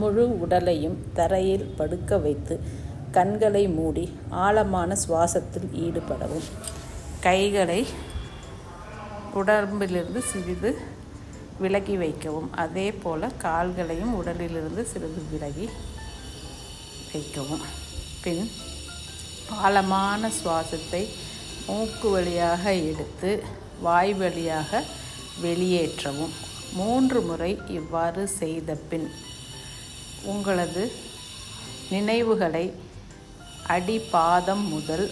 முழு உடலையும் தரையில் படுக்க வைத்து கண்களை மூடி ஆழமான சுவாசத்தில் ஈடுபடவும். கைகளை உடம்பிலிருந்து சிறிது விலகி வைக்கவும். அதே போல் கால்களையும் உடலிலிருந்து சிறிது விலகி வைக்கவும். பின் ஆழமான சுவாசத்தை மூக்கு வழியாக எடுத்து வாய் வழியாக வெளியேற்றவும். மூன்று முறை இவ்வாறு செய்த பின் உங்களது நினைவுகளை அடிபாதம் முதல்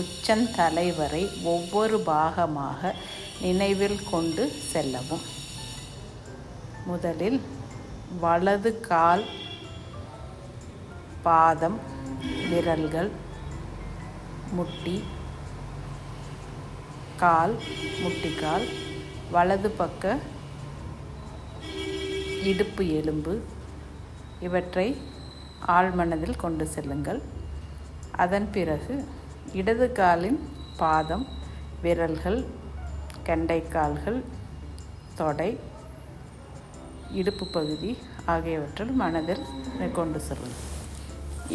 உச்சந்தலை வரை ஒவ்வொரு பாகமாக நினைவில் கொண்டு செல்லவும். முதலில் வலது கால் பாதம் விரல்கள் முட்டி கால் முட்டிக்கால் வலது பக்க இடுப்பு எலும்பு இவற்றை ஆழ்மனதில் கொண்டு செல்லுங்கள். அதன் பிறகு இடது காலின் பாதம் விரல்கள் கண்டைக்கால்கள் தொடை இடுப்பு பகுதி ஆகியவற்றில் மனதில் கொண்டு செல்லும்.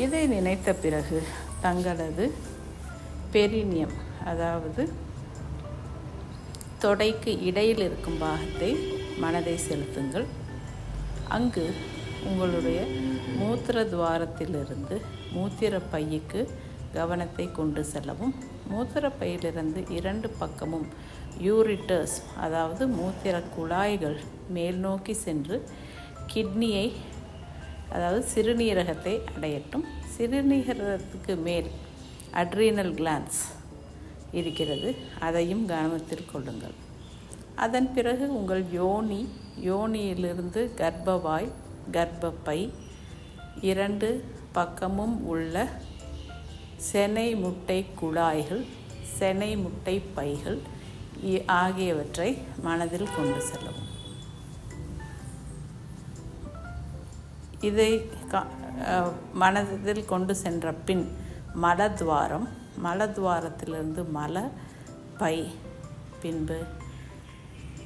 இதை நினைத்த பிறகு தங்களது பெரினியம் அதாவது தொடைக்கு இடையில் இருக்கும் பாகத்தை மனதை செலுத்துங்கள். அங்கு உங்களுடைய மூத்திர துவாரத்திலிருந்து மூத்திர பையுக்கு கவனத்தை கொண்டு செல்லவும். மூத்திர பையிலிருந்து இரண்டு பக்கமும் யூரிட்டர்ஸ் அதாவது மூத்திர குழாய்கள் மேல் நோக்கி சென்று கிட்னியை அதாவது சிறுநீரகத்தை அடையட்டும். சிறுநீரகத்துக்கு மேல் அட்ரீனல் கிளான்ஸ் இருக்கிறது. அதையும் கவனத்தில் கொள்ளுங்கள். அதன் பிறகு உங்கள் யோனி யோனியிலிருந்து கர்ப்பவாய் கர்ப்பப்பை. இரண்டு பக்கமும் உள்ள செனை முட்டை குழாய்கள் செனை முட்டை பைகள் ஆகியவற்றை மனதில் கொண்டு செல்லவும். இதை மனதில் கொண்டு சென்ற பின் மலத்வாரம் மலத்வாரத்திலிருந்து மல பை பின்பு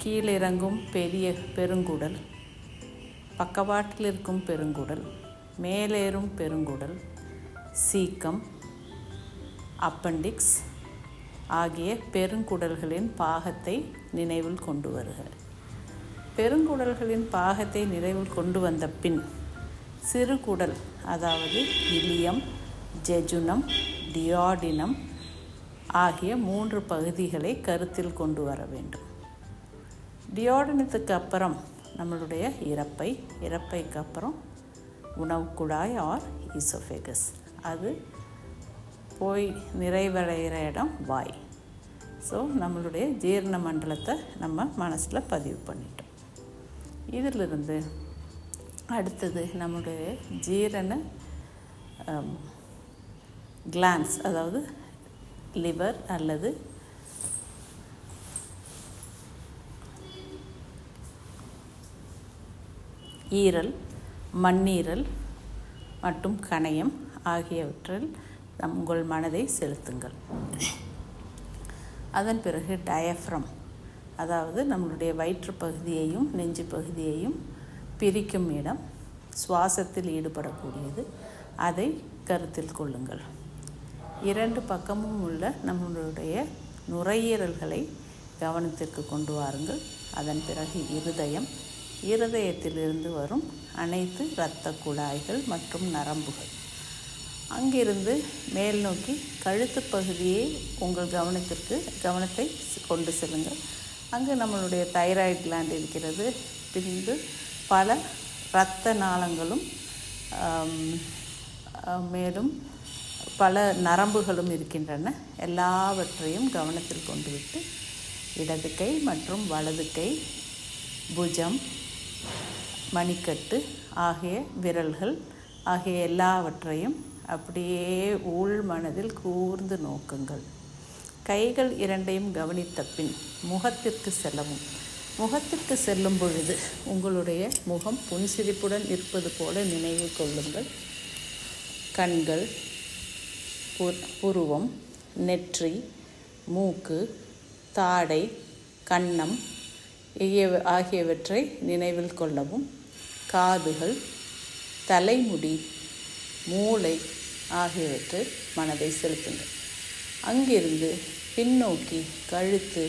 கீழிறங்கும் பெரிய பெருங்குடல் பக்கவாட்டில் இருக்கும் பெருங்குடல் மேலேறும் பெருங்குடல் சீக்கம் அப்பண்டிக்ஸ் ஆகிய பெருங்குடல்களின் பாகத்தை நினைவில் கொண்டு வருக. பெருங்குடல்களின் பாகத்தை நினைவில் கொண்டு வந்த பின் சிறுகுடல் அதாவது இலியம் ஜெஜுனம் டியாடினம் ஆகிய மூன்று பகுதிகளை கருத்தில் கொண்டு வர வேண்டும். டியோடனத்துக்கு அப்புறம் நம்மளுடைய இறப்பை இறப்பைக்கு அப்புறம் உணவு குழாய் ஆர் ஈசோஃபேகஸ் அது போய் நிறைவடைகிற இடம் வாய். ஸோ நம்மளுடைய ஜீரண மண்டலத்தை நம்ம மனசில் பதிவு பண்ணிட்டோம். இதிலிருந்து அடுத்தது நம்முடைய ஜீரண கிளான்ஸ் அதாவது லிவர் அல்லது ஈரல் மண்ணீரல் மற்றும் கணையம் ஆகியவற்றில் நம் உங்கள் மனதை செலுத்துங்கள். அதன் பிறகு டயஃப்ரம் அதாவது நம்மளுடைய வயிற்று பகுதியையும் நெஞ்சு பகுதியையும் பிரிக்கும் இடம் சுவாசத்தில் ஈடுபடக்கூடியது. அதை கருத்தில் கொள்ளுங்கள். இரண்டு பக்கமும் உள்ள நம்மளுடைய நுரையீரல்களை கவனத்திற்கு கொண்டு வாருங்கள். அதன் பிறகு இருதயம் இருதயத்திலிருந்து வரும் அனைத்து இரத்த குழாய்கள் மற்றும் நரம்புகள். அங்கிருந்து மேல் நோக்கி கழுத்து பகுதியை உங்கள் கவனத்திற்கு கவனத்தை கொண்டு செல்லுங்கள். அங்கு நம்மளுடைய தைராய்டு கிளாண்ட் இருக்கிறது. பின்பு பல இரத்த நாளங்களும் மேலும் பல நரம்புகளும் இருக்கின்றன. எல்லாவற்றையும் கவனத்தில் கொண்டு விட்டு இடது கை மற்றும் வலது கை புஜம் மணிக்கட்டு ஆகிய விரல்கள் ஆகிய எல்லாவற்றையும் அப்படியே உள் மனதில் கூர்ந்து நோக்குங்கள். கைகள் இரண்டையும் கவனித்த பின் முகத்திற்கு செல்லவும். முகத்திற்கு செல்லும் பொழுது உங்களுடைய முகம் புன்சிரிப்புடன் இருப்பது போல நினைவு கொள்ளுங்கள். கண்கள் புருவம் நெற்றி மூக்கு தாடை கன்னம் ஆகியவற்றை நினைவில் கொள்ளவும். காதுகள் தலைமுடி மூளை ஆகியவற்றில் மனதை செலுத்துங்கள். அங்கிருந்து பின்னோக்கி கழுத்து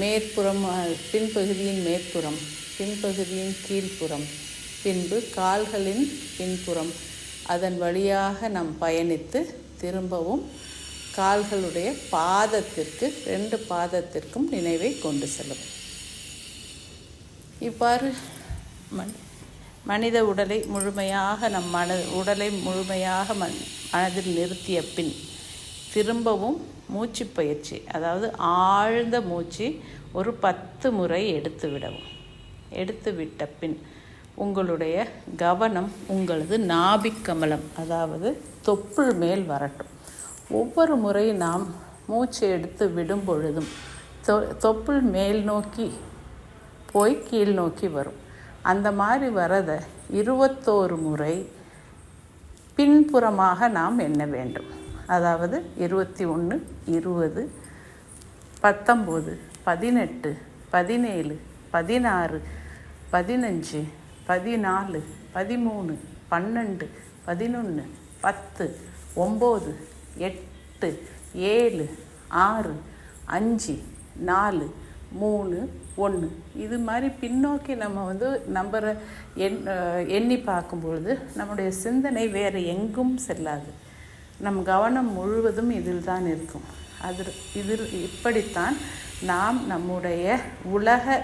மேற்புறம் பின்பகுதியின் மேற்புறம் பின்பகுதியின் கீழ்ப்புறம் பின்பு கால்களின் பின்புறம். அதன் வழியாக நாம் பயணித்து திரும்பவும் கால்களுடைய பாதத்திற்கு ரெண்டு பாதத்திற்கும் நினைவை கொண்டு செல்லும் இவ்வாறு மனி மனித உடலை முழுமையாக நம் மன உடலை முழுமையாக மன் மனதில் நிறுத்திய பின் திரும்பவும் மூச்சு பயிற்சி அதாவது ஆழ்ந்த மூச்சு ஒரு பத்து முறை எடுத்து விடவும். எடுத்து விட்ட பின் உங்களுடைய கவனம் உங்களது நாபிக்கமலம் அதாவது தொப்புள் மேல் வரட்டும். ஒவ்வொரு முறை நாம் மூச்சு எடுத்து விடும் பொழுதும் தொ தொப்புள் மேல் நோக்கி போய் கீழ் நோக்கி வரும். அந்த மாதிரி வரதை இருபத்தோரு முறை பின்புறமாக நாம் எண்ண வேண்டும். அதாவது இருபத்தி ஒன்று இருபது பத்தொம்போது பதினெட்டு பதினேழு பதினாறு பதினஞ்சு பதினாலு பதிமூணு பன்னெண்டு பதினொன்று பத்து ஒம்பது எட்டு ஏழு ஆறு அஞ்சு நாலு மூணு ஒன்று இது மாதிரி பின்னோக்கி நம்ம வந்து நம்பரை எண் எண்ணி பார்க்கும்பொழுது நம்முடைய சிந்தனை வேறு எங்கும் செல்லாது. நம் கவனம் முழுவதும் இதில் தான் இருக்கும். அது இதில் இப்படித்தான் நாம் நம்முடைய உலக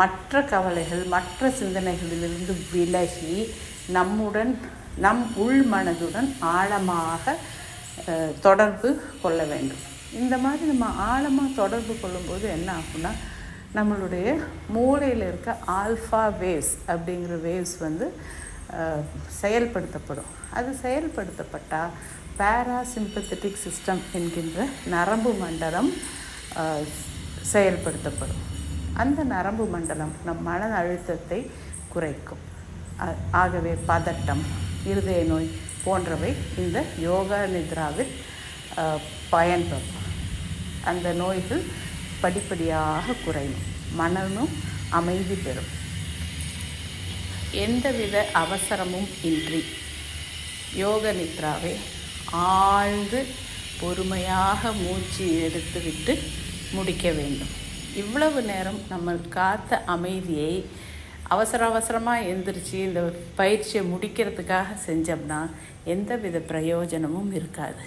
மற்ற கவலைகள் மற்ற சிந்தனைகளிலிருந்து விலகி நம்முடன் நம் உள் மனதுடன் ஆழமாக தொடர்பு கொள்ள வேண்டும். இந்த மாதிரி நம்ம ஆழமாக தொடர்பு கொள்ளும்போது என்ன ஆகும்னா நம்மளுடைய மூளையில் இருக்க ஆல்ஃபா வேவ்ஸ் அப்படிங்கிற வேவ்ஸ் வந்து செயல்படுத்தப்படும். அது செயல்படுத்தப்பட்டால் பேராசிம்பத்தட்டிக் சிஸ்டம் என்கின்ற நரம்பு மண்டலம் செயல்படுத்தப்படும். அந்த நரம்பு மண்டலம் நம் மன அழுத்தத்தை குறைக்கும். ஆகவே பதட்டம் இருதய நோய் போன்றவை இந்த யோகா நித்ராவில் பயன்படும். அந்த நோய்கள் படிப்படியாக குறையும். மனமும் அமைதி பெறும். எந்தவித அவசரமும் இன்றி யோக நித்ராவை ஆழ்ந்து பொறுமையாக மூச்சு எடுத்துவிட்டு முடிக்க வேண்டும். இவ்வளவு நேரம் நம்ம காத்த அமைதியை அவசர அவசரமாக எந்திரிச்சு இந்த பயிற்சியை முடிக்கிறதுக்காக செஞ்சோம்னா எந்தவித பிரயோஜனமும் இருக்காது.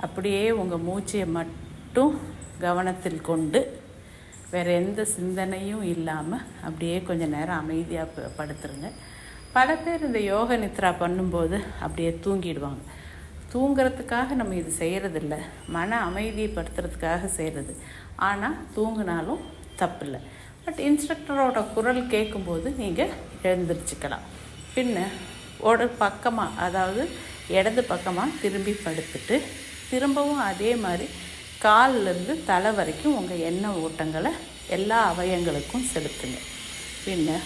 அப்படியே உங்கள் மூச்சையை மட் மட்டும் கவனத்தில் கொண்டு வேறு எந்த சிந்தனையும் இல்லாமல் அப்படியே கொஞ்சம் நேரம் அமைதியாக படுத்துருங்க. பல பேர் இந்த யோக நித்ரா பண்ணும்போது அப்படியே தூங்கிடுவாங்க. தூங்கிறதுக்காக நம்ம இது செய்கிறதில்ல மன அமைதிப்படுத்துறதுக்காக செய்கிறது ஆனால் தூங்கினாலும் தப்பில்லை. பட் இன்ஸ்ட்ரக்டரோட குரல் கேட்கும்போது நீங்கள் எழுந்திரிச்சுக்கலாம். பின்ன ஒரு பக்கமாக அதாவது இடது பக்கமாக திரும்பி படுத்துட்டு திரும்பவும் அதே மாதிரி கால்லேருந்து தலை வரைக்கும் உங்கள் எண்ணெய் ஓட்டங்களை எல்லா அவயங்களுக்கும் செலுத்துங்க. பின்ன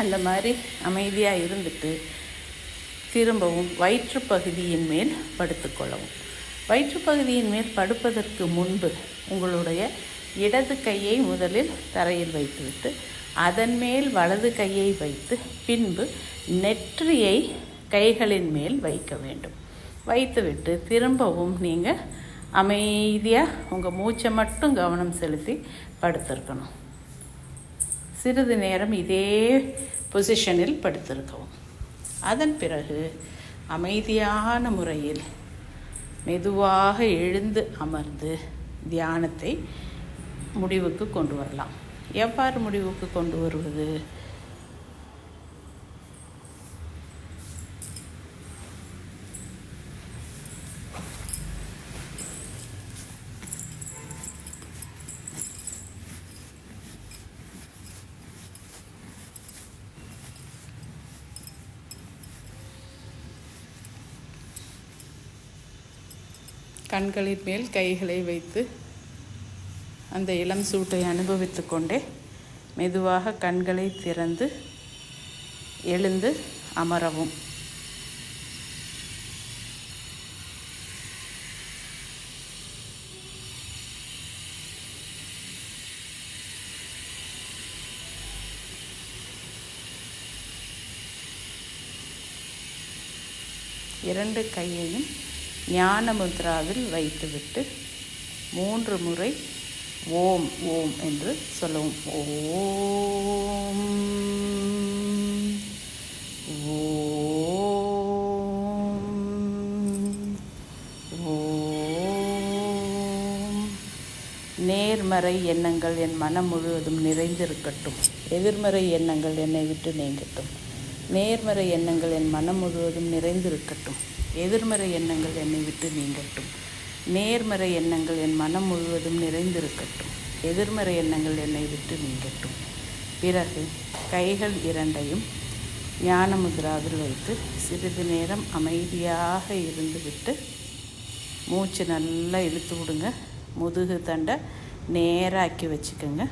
அந்த மாதிரி அமைதியாக இருந்துட்டு திரும்பவும் வயிற்றுப்பகுதியின் மேல் படுத்துக்கொள்ளவும். வயிற்றுப்பகுதியின் மேல் படுப்பதற்கு முன்பு உங்களுடைய இடது கையை முதலில் தரையில் வைத்துவிட்டு அதன் மேல் வலது கையை வைத்து பின்பு நெற்றியை கைகளின் மேல் வைக்க வேண்டும். வைத்துவிட்டு திரும்பவும் நீங்கள் அமைதியாக உங்கள் மூச்சை மட்டும் கவனம் செலுத்தி படுத்திருக்கணும். சிறிது நேரம் இதே பொசிஷனில் படுத்திருக்கவும். அதன் பிறகு அமைதியான முறையில் மெதுவாக எழுந்து அமர்ந்து தியானத்தை முடிவுக்கு கொண்டு வரலாம். எவ்வாறு முடிவுக்கு கொண்டு வருவது? கண்களின் மேல் கைகளை வைத்து அந்த இளம் சூட்டை அனுபவித்து கொண்டே மெதுவாக கண்களை திறந்து எழுந்து அமரவும். இரண்டு கையையும் ஞான முத்ராவில் வைத்துவிட்டு மூன்று முறை ஓம் ஓம் என்று சொல்லவும். ஓம். நேர்மறை எண்ணங்கள் என் மனம் முழுவதும் நிறைந்திருக்கட்டும். எதிர்மறை எண்ணங்கள் என்னை விட்டு நீங்கட்டும். நேர்மறை எண்ணங்கள் என் மனம் முழுவதும் நிறைந்திருக்கட்டும். எதிர்மறை எண்ணங்கள் என்னை விட்டு நீங்கட்டும். நேர்மறை எண்ணங்கள் என் மனம் முழுவதும் நிறைந்திருக்கட்டும். எதிர்மறை எண்ணங்கள் என்னை விட்டு நீங்கட்டும். பிறகு கைகள் இரண்டையும் ஞான முத்ராவில் வைத்து சிறிது நேரம் அமைதியாக இருந்துவிட்டு மூச்சு நல்லா இழுத்து விடுங்க. முதுகு தண்டை நேராக்கி வச்சுக்கோங்க.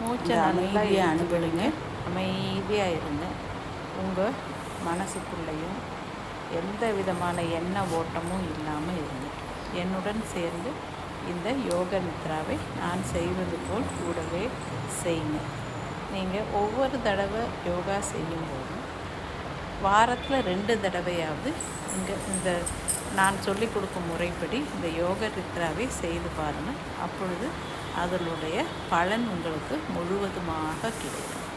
மூச்சை அமைதியாக அனுபவிங்க. அமைதியாக இருங்க. உங்கள் மனசுக்குள்ளேயும் எந்த விதமான எண்ண ஓட்டமும் இல்லாமல் இருங்க. என்னுடன் சேர்ந்து இந்த யோக நித்ராவை நான் செய்வது போல் கூடவே செய்யுங்க. நீங்கள் ஒவ்வொரு தடவை யோகா செய்யும்போதும் வாரத்தில் ரெண்டு தடவையாவது இங்கே இந்த நான் சொல்லிக் கொடுக்கும் முறைப்படி இந்த யோக நித்ராவை செய்து பாருங்கள் அப்பொழுது அதனுடைய பலன் உங்களுக்கு முழுவதுமாக கிடைக்கும்.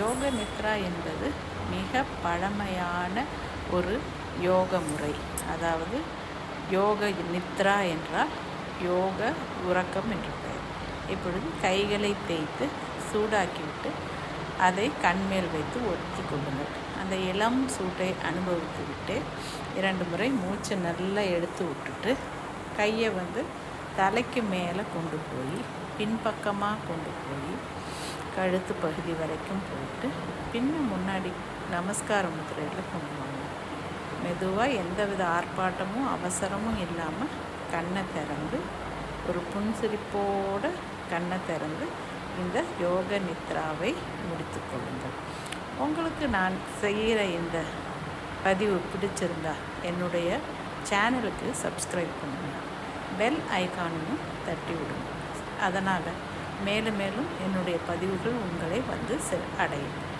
யோக நித்ரா என்பது மிக பழமையான ஒரு யோக முறை. அதாவது யோக நித்ரா என்றால் யோக உறக்கம் என்று பெயர். இப்பொழுது கைகளை தேய்த்து சூடாக்கிவிட்டு அதை கண்மேல் வைத்து ஒத்தி கொள்ளுங்கள். அந்த இளம் சூட்டை அனுபவித்து விட்டு இரண்டு முறை மூச்சை நல்லா எடுத்து விட்டுட்டு கையை வந்து தலைக்கு மேலே கொண்டு போய் பின்பக்கமாக கொண்டு போய் கழுத்து பகுதி வரைக்கும் போயிட்டு பின்ன முன்னாடி நமஸ்கார முத்திரையில் கொண்டு வாங்க மெதுவாக எந்தவித ஆர்ப்பாட்டமும் அவசரமும் இல்லாமல் கண்ணை திறந்து ஒரு புன்சிரிப்போடு கண்ணை திறந்து இந்த யோக நித்ராவை முடித்து கொள்ளுங்கள். உங்களுக்கு நான் செய்கிற இந்த பதிவு பிடிச்சிருந்தா என்னுடைய சேனலுக்கு சப்ஸ்கிரைப் பண்ணுங்கள் பெல் ஐக்கானையும் தட்டி விடுங்க. அதனால் மேலும் மேலும் என்னுடைய பதிவுகள் உங்களை வந்து செ அடையும்.